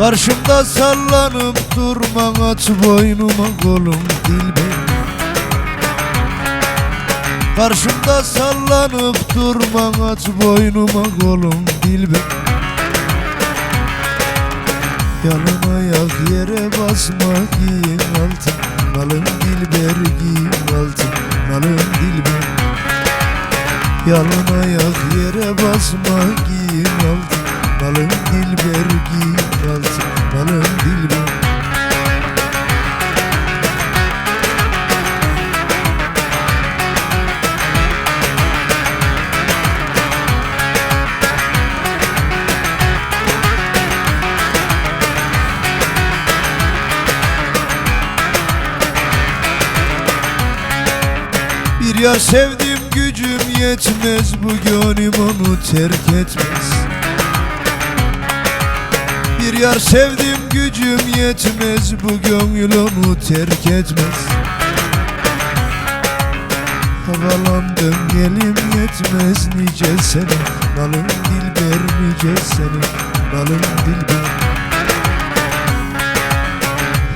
Karşımda sallanıp durma aç boynuma kolum dilber Karşımda sallanıp durma aç boynuma kolum dilber Yalın ayak yere basma giyin altın. Nalın dilber giyin altın. Nalın dilber Yalın ayak yere basma giyin altın Nalın dilber altın Nalın dilber. Bir yar sevdim gücüm yetmez Bu gönlüm onu terk etmez Bir yar sevdim gücüm yetmez Bu gönül onu terk etmez. Havalandım elim yetmez nice sene Nalın dilber nice sene Nalın dilber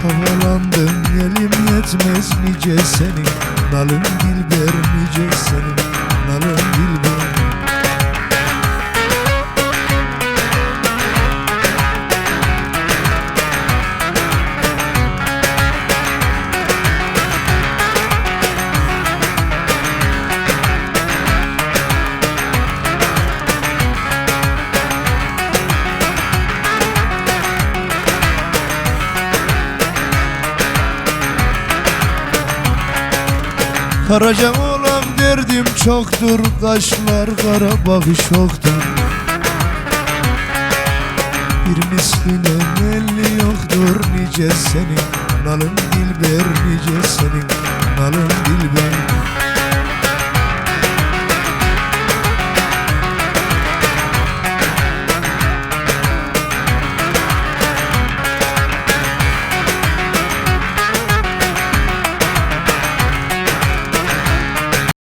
Havalandım elim yetmez nice senin Nalın dilber nice senin Nalın dilber Karacan olan derdim çoktur Kaşlar kara bakış yoktur Bir misline belli yoktur Nice senin Nalın dilber nice senin Nalın dilber